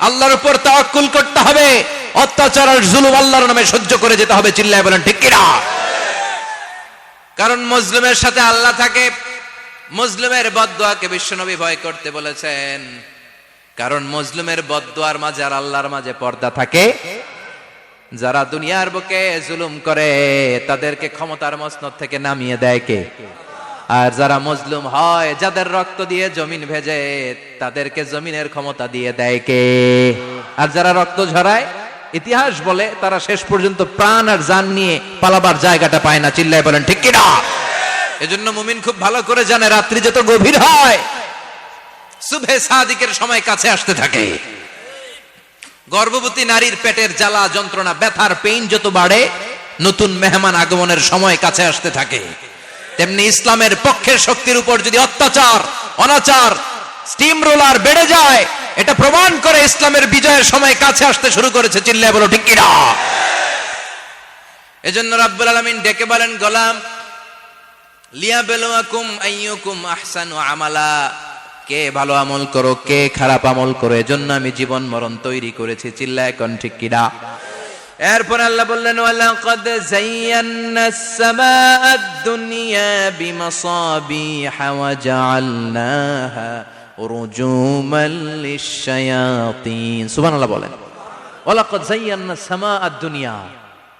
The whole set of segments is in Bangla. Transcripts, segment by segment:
আল্লাহর উপর তাওয়াক্কুল করতে হবে। অত্যাচার আর জুলুম আল্লাহর নামে সহ্য করে যেতে হবে, চিল্লায় বলেন, ঠিক কিনা? কারণ মুসলিমের সাথে আল্লাহ থাকে, মুসলিমের বদদোয়াকে বিশ্বনবী ভয় করতে বলেছেন। কারণ মুসলিমের বদদোয়ার মাঝে আর আল্লাহর মাঝে পর্দা থাকে। যারা দুনিয়ার বুকে জুলুম করে, তাদেরকে ক্ষমতার মসনদ থেকে নামিয়ে দেয় কে? আর যারা মজলুম হয়, যাদের রক্ত দিয়ে জমিন ভেজে, তাদেরকে জমিনের ক্ষমতা দিয়ে দেয় কে? আর যারা রক্ত ঝরায়, ইতিহাস বলে তারা শেষ পর্যন্ত প্রাণ আর জান নিয়ে পালাবার জায়গাটা পায় না। চিল্লায় বলেন, ঠিক কিনা? এজন্য মুমিন খুব ভালো করে জানে, রাত্রি যত গভীর হয় সুভে সাদিকের সময় কাছে আসতে থাকে। গর্ভবতী নারীর পেটের জ্বালা, যন্ত্রণা, ব্যথার পেইন যত বাড়ে, নতুন মেহমান আগমনের সময় কাছে আসতে থাকে। তেমনি ইসলামের পক্ষের শক্তির উপর যদি অত্যাচার, অনাচার স্টিম রোলার বেড়ে যায়, এটা প্রমাণ করে ইসলামের বিজয়ের সময় কাছে আসতে শুরু করেছে, চিল্লায় বলো, ঠিক কিনা? এজন্য রাব্বুল আলামিন ডেকে বলেন, গোলাম, লিয়া বেলুয়াকুম আইয়ুকুম আহসানু আমালা। কে ভালো আমল করো, কে খারাপ আমল করো, এজন্য আমি জীবন মরণ তৈরি করেছি। চিল্লা এখন ঠিক কিনা? এরপর আল্লাহ বললেন আল্লাহ দুনিয়া বলেন দুনিয়া।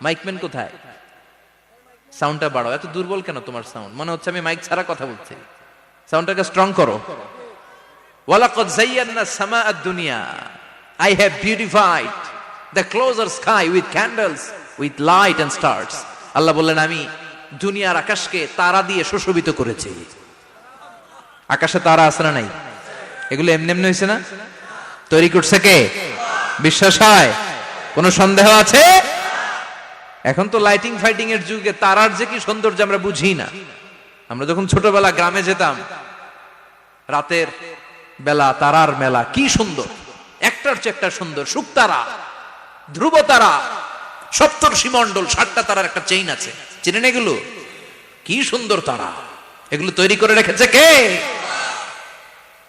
মাইকম্যান কোথায়? সাউন্ডটা বাড়ো এত দুর্বল কেন তোমার সাউন্ড? মনে হচ্ছে আমি মাইক ছাড়া কথা বলছি। সাউন্ডটাকে স্ট্রং করো। ওয়ালাকাদ যায়্যানা সামাআদ দুনিয়া। I have beautified the closer sky with candles, with light and stars. Allah বললেন, আমি দুনিয়ার আকাশকে তারা দিয়ে সুশোভিত করেছি। আকাশে তারা আছে না নাই? এগুলো এমনি এমনি হয়েছে না? তৈরি করছে কে? বিশ্বাস হয়? কোনো সন্দেহ আছে? এখন তো লাইটিং ফাইটিং এর যুগে তারার যে কি সৌন্দর্য আমরা বুঝি না। আমরা যখন ছোটবেলা গ্রামে যেতাম, রাতের বেলা তারার মেলা, কি সুন্দর। একটার চেয়ে একটা সুন্দর, শুকতারা। ধ্রুব তারা সপ্তর সীমণ্ডল ষাটটা তারার একটা চেইন আছে। চিনেন এগুলো? কি সুন্দর তারা। এগুলো তৈরি করে রেখেছে কে?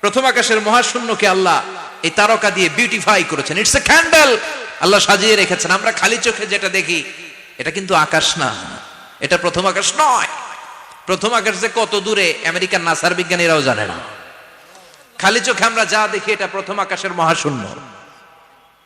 প্রথম আকাশের মহাশূন্যকে আল্লাহ এই তারকা দিয়ে বিউটিফাই করেছেন। ইটস এ ক্যান্ডেল আল্লাহ সাজিয়ে রেখেছেন। আমরা খালি চোখে যেটা দেখি, এটা কিন্তু আকাশ না। এটা প্রথম আকাশ নয়। প্রথম আকাশ যে কত দূরে, আমেরিকার নাসার বিজ্ঞানীরাও জানে না। খালি চোখে আমরা যা দেখি, এটা প্রথম আকাশের মহাশূন্য।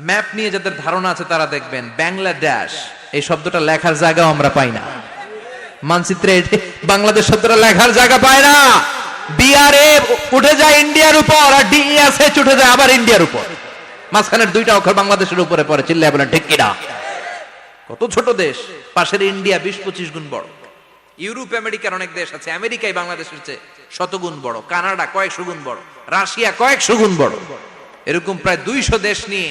ম্যাপ নিয়ে যাদের ধারণা আছে তারা দেখবেন, বাংলাদেশ। এই শব্দটা লেখার জায়গাও আমরা পাই না। মানচিত্রে বাংলাদেশ শব্দটা লেখার জায়গা পায় না। বিআরএ উঠে যায় ইন্ডিয়ার উপর আর ডিএসএচ উঠে যায় আবার ইন্ডিয়ার উপর। মাঝখানের দুইটা অক্ষর বাংলাদেশের উপরে পড়ে, চিল্লায় বলেন, ঠিক কত ছোট দেশ, পাশের ইন্ডিয়া বিশ পঁচিশ গুণ বড়। ইউরোপ, আমেরিকার অনেক দেশ আছে আমেরিকায় বাংলাদেশের চেয়ে শতগুণ বড়, কানাডা কয়েকশো গুণ বড়, রাশিয়া কয়েকশো গুণ বড়। এরকম প্রায় দুইশো দেশ নিয়ে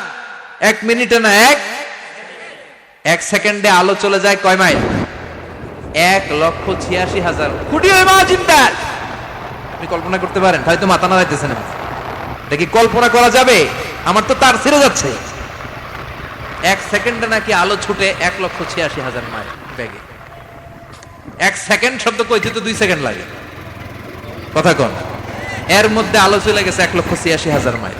এক মিনিটে না, এক? এক সেকেন্ডে আলো চলে যায় কয় মাইল? এক লক্ষ ছিয়াশি হাজার। ইমাজিন দ্যাট আপনি কল্পনা করতে পারেন, হয়তো মাথা না যাইতেছে না দেখি কল্পনা করা যাবে? আমার তো তার ছেড়ে যাচ্ছে। এক সেকেন্ডে নাকি আলো ছুটে এক লক্ষ ছিয়াশি হাজার মাইল ব্যাগে এক সেকেন্ড শব্দ কইতে তো দুই সেকেন্ড লাগে। কথা কোন। এর মধ্যে আলো চলে গেছে এক লক্ষ ছিয়াশি হাজার মাইল।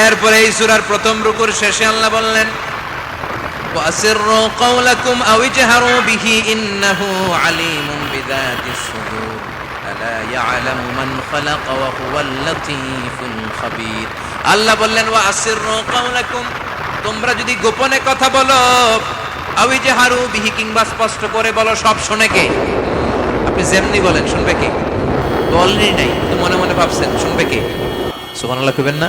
এরপরে এই সূরার প্রথম রুকুর শেষে আল্লাহ বললেন وأسروا قولكم أو اجهروا به إنه عليم بذات الصدور ألا يعلم من خلق وهو اللطيف الخبير আল্লাহ বললেন ওয়া আসিরু কাউলাকুম তোমরা যদি গোপনে কথা বলো আউই যে হারু বিহি কিংবা স্পষ্ট করে বলো সব শুনে কে আপনি যেমনি বলেন শুনবে কে বলনি নাই কিন্তু মনে মনে ভাবছেন শুনবে কে সুবহানাল্লাহ কইবেন না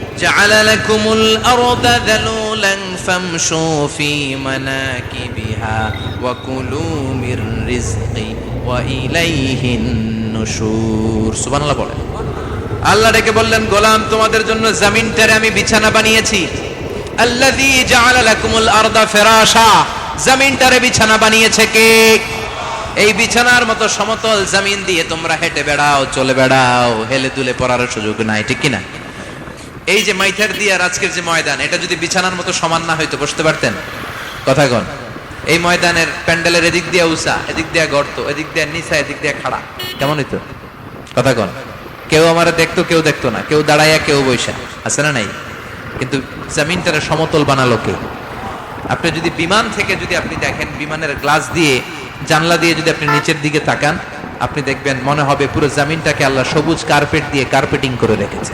লাকুমুল আরদা যালুলান ফামশু ফি মানাকিবিহা ওয়া কুলু মির রিজকি ওয়া ইলাইহিন নুশুর সুবহানাল্লাহ বলেন। আল্লাহ ডেকে বললেন, গোলাম, তোমাদের জন্য জমিনটারে আমি বিছানা বানিয়েছি। আল্লাযী জাআলা লাকুমুল আরদা ফিরাশা। জমিনটারে বিছানা বানিয়েছে কে? এই বিছানার মতো সমতল জমিন দিয়ে তোমরা হেঁটে বেড়াও, চলে বেড়াও। হেলে দুলে পড়ার সুযোগ নাই, ঠিক কিনা? এই যে মাইথার দিয়ে আর আজকের যে ময়দান, এটা যদি বিছানার মতো সমান না হয়তো বসতে পারতেন? কথা কন। এই ময়দানের প্যান্ডেলের এদিক দিয়ে উষা, এদিক দিয়ে গর্ত, এদিক দিয়ে নিচা, এদিক দিয়ে খাড়া। কেমন হইতো? কথা কন। কেউ আমার দেখতো, কেউ দেখতো না। কেউ দাঁড়াইয়া, কেউ বৈশা আছে না নাই? কিন্তু জমিনটারে সমতল বানালো কে? আপনি যদি বিমান থেকে যদি আপনি দেখেন, বিমানের গ্লাস দিয়ে, জানলা দিয়ে যদি আপনি নিচের দিকে তাকান, আপনি দেখবেন মনে হবে পুরো জামিনটাকে আল্লাহ সবুজ কার্পেট দিয়ে কার্পেটিং করে রেখেছে।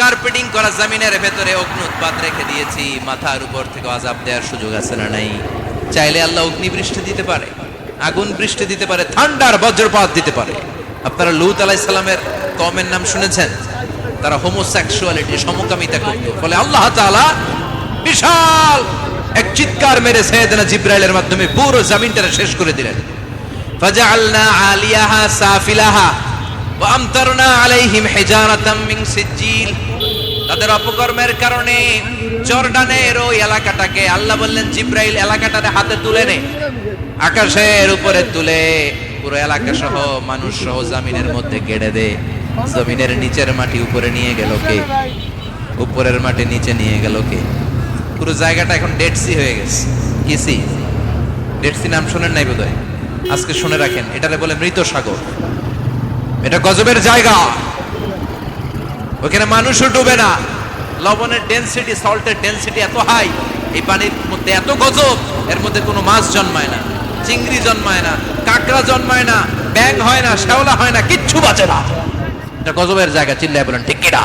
কার্পেটিং করা জমিনের ভেতরে অগ্নুৎপাত রেখে দিয়েছি, মাথার উপর থেকে আজাব দেওয়ার সুযোগ আছে না নাই? চাইলে আল্লাহ অগ্নি বৃষ্টি দিতে পারে, আগুন বৃষ্টি দিতে পারে, ঠান্ডার বজ্রপাত দিতে পারে। আপনারা লুত আলাই সালামের কমের নাম শুনেছেন? তারা হোমোসেক্সুয়ালিটি সমকামিতা করত। ফলে আল্লাহ তাআলা বিশাল এক চিৎকার মেরে সৈয়দনা জিব্রাইলের মাধ্যমে পুরো জমিনটা শেষ করে দিলেন। ফাজআলনা আলিয়াহা সাফিলাহা। তাদের অপকর্মের কারণে জর্ডানের ওই এলাকাটাকে আল্লাহ বললেন জিব্রাইল এলাকাটাতে হাতে তুলে নে। আকাশের উপরে তুলে পুরো এলাকা সহ মানুষ সহ জমিনের মধ্যে গেড়ে দে। জমিনের নিচের মাটি উপরে নিয়ে গেল কে? উপরের মাটি নিচে নিয়ে গেল কে? পুরো জায়গাটা এখন ডেড সি হয়ে গেছে। কি সি ডেড সি নাম শোনেন নাই বোধহয়? আজকে শুনে রাখেন। এটারে বলে মৃত সাগর। এটা গজবের জায়গা। ওখানে মানুষও ডুবে না। লবণের ডেনসিটি সল্টের ডেনসিটি এত হাই এই পানির মধ্যে এত গজব, এর মধ্যে কোনো মাছ জন্মায় না, চিংড়ি জন্মায় না, কাঁকড়া জন্মায় না ব্যাং হয় না, শ্যাওলা হয় না, কিচ্ছু বাঁচে না। এটা গজবের জায়গা, চিল্লায় বলেন, ঠিক কিনা